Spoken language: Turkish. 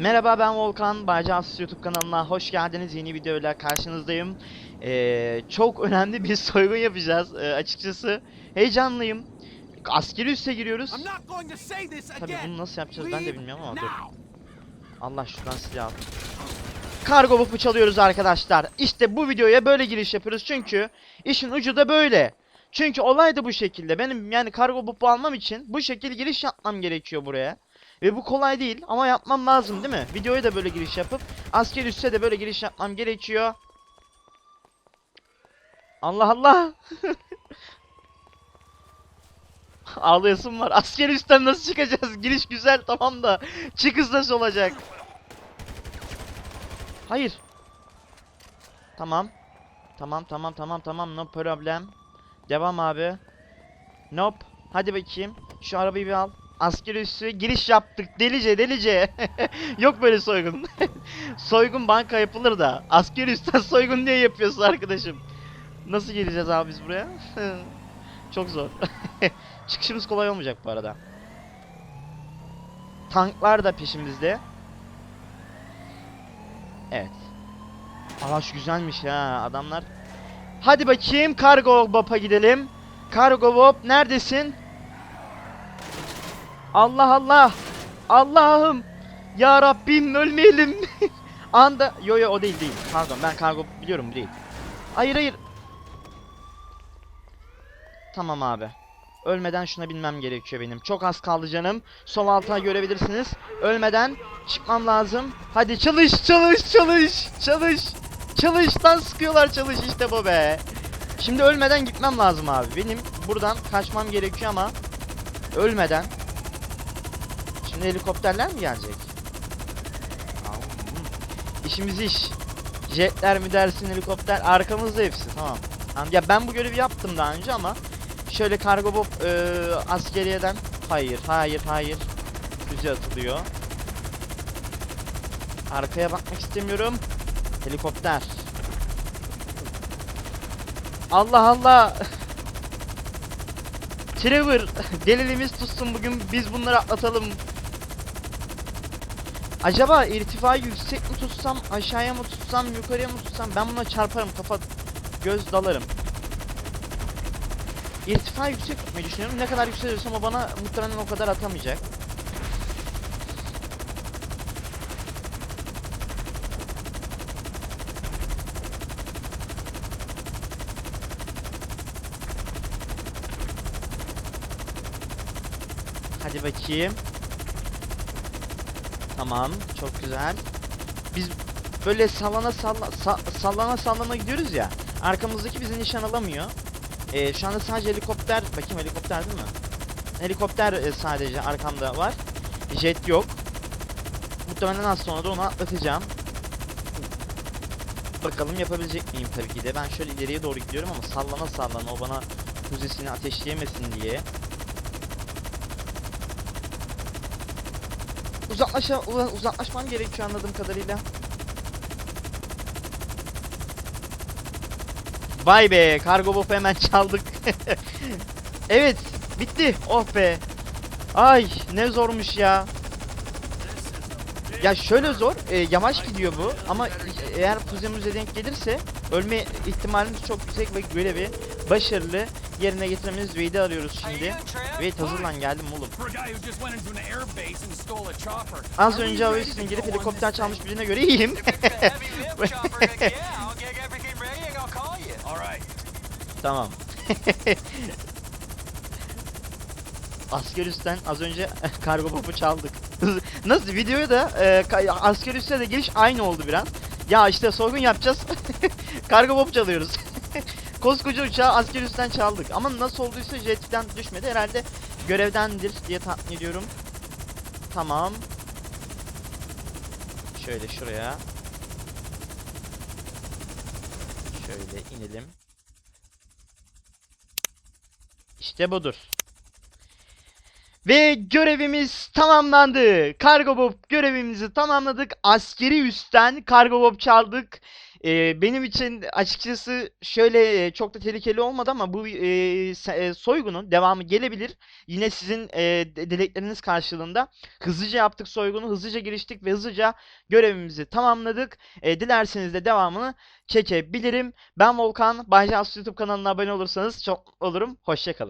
Merhaba ben Volkan, Baycans YouTube kanalına hoş geldiniz. Yeni videoyla karşınızdayım. Ee, çok önemli bir soygun yapacağız ee, açıkçası. Heyecanlıyım. Askeri üsse giriyoruz. Tabii bunu nasıl yapacağız ben de bilmiyorum ama dur. Allah şuradan silah al. Kargo bufu çalıyoruz arkadaşlar. İşte bu videoya böyle giriş yapıyoruz çünkü işin ucu da böyle. Çünkü olay da bu şekilde. Benim yani kargo bufu almam için bu şekilde giriş yapmam gerekiyor buraya. Ve bu kolay değil ama yapmam lazım değil mi? Videoya da böyle giriş yapıp asker üsse de böyle giriş yapmam gerekiyor. Allah Allah. Ağlayasım var. Asker üstten nasıl çıkacağız? Giriş güzel tamam da çıkış nasıl olacak? Hayır. Tamam. Tamam tamam tamam tamam no problem. Devam abi. Nope. Hadi bakayım. Şu arabayı bir al. Asker üssü giriş yaptık delice delice. Yok böyle soygun. soygun banka yapılır da. Asker üstten soygun niye yapıyorsun arkadaşım? Nasıl geleceğiz abi biz buraya? Çok zor. Çıkışımız kolay olmayacak bu arada. Tanklar da peşimizde. Evet. Araç güzelmiş ha adamlar. Hadi bakayım kargo bop'a gidelim. Kargo bop neredesin? Allah Allah. Allah'ım. Ya Rabbim ölmeyelim. Anda yo yo o değil değil. Pardon ben kargo biliyorum değil. Hayır hayır. Tamam abi. Ölmeden şuna binmem gerekiyor benim. Çok az kaldı canım. Sol alta görebilirsiniz. Ölmeden çıkmam lazım. Hadi çalış çalış çalış çalış. Çalıştan sıkıyorlar çalış işte bu be. Şimdi ölmeden gitmem lazım abi. Benim buradan kaçmam gerekiyor ama ölmeden. Şimdi helikopterler mi gelecek? İşimiz iş. Jetler mi dersin helikopter arkamızda hepsi tamam. Ya ben bu görevi yaptım daha önce ama şöyle kargo bob eee, askeriyeden hayır hayır hayır füze atılıyor. Arkaya bakmak istemiyorum. Helikopter. Allah Allah. Trevor delilimiz tutsun bugün biz bunları atlatalım. Acaba irtifayı yüksek mi tutsam, aşağıya mı tutsam, yukarıya mı tutsam ben buna çarparım kafa göz dalarım. İrtifa yüksek tutmayı düşünüyorum. Ne kadar yükselirsem o bana muhtemelen o kadar atamayacak. Hadi bakayım. Tamam, çok güzel. Biz böyle sallana salla, sa- sallana sallana gidiyoruz ya. Arkamızdaki bizi nişan alamıyor. Ee, şu anda sadece helikopter, bakayım helikopter değil mi? Helikopter e, sadece arkamda var. Jet yok. Muhtemelen az sonra da onu atlatacağım. Bakalım yapabilecek miyim tabii ki de. Ben şöyle ileriye doğru gidiyorum ama sallana sallana o bana füzesini ateşleyemesin diye. Uzaklaşa, uza- uzaklaşmam gerekiyor anladığım kadarıyla. Vay be, kargo bopu hemen çaldık. evet, bitti. Oh be. Ay, ne zormuş ya. Ya şöyle zor, e, yavaş gidiyor bu ama eğer füzemize denk gelirse ölme ihtimalimiz çok yüksek ve görevi başarılı yerine getirmemiz Wade'i arıyoruz şimdi. Wade hazırlan geldim oğlum. Az önce hava üstüne girip helikopter çalmış birine göre iyiyim. Tamam. asker üstten az önce kargo popu çaldık. Nasıl videoya da e, asker üste de giriş aynı oldu biraz. Ya işte soygun yapacağız. kargo pop çalıyoruz. Koskoca uçağı asker üstten çaldık. Ama nasıl olduysa jetten düşmedi. Herhalde görevdendir diye tahmin ediyorum. Tamam. Şöyle şuraya. Şöyle inelim. İşte budur. Ve görevimiz tamamlandı. Kargo Bob görevimizi tamamladık. Askeri üstten Kargo Bob çaldık. Ee, benim için açıkçası şöyle e, çok da tehlikeli olmadı ama bu e, e, soygunun devamı gelebilir. Yine sizin e, dilekleriniz karşılığında hızlıca yaptık soygunu, hızlıca giriştik ve hızlıca görevimizi tamamladık. E, dilerseniz de devamını çekebilirim. Ben Volkan. Baycas YouTube kanalına abone olursanız çok olurum. Hoşçakalın.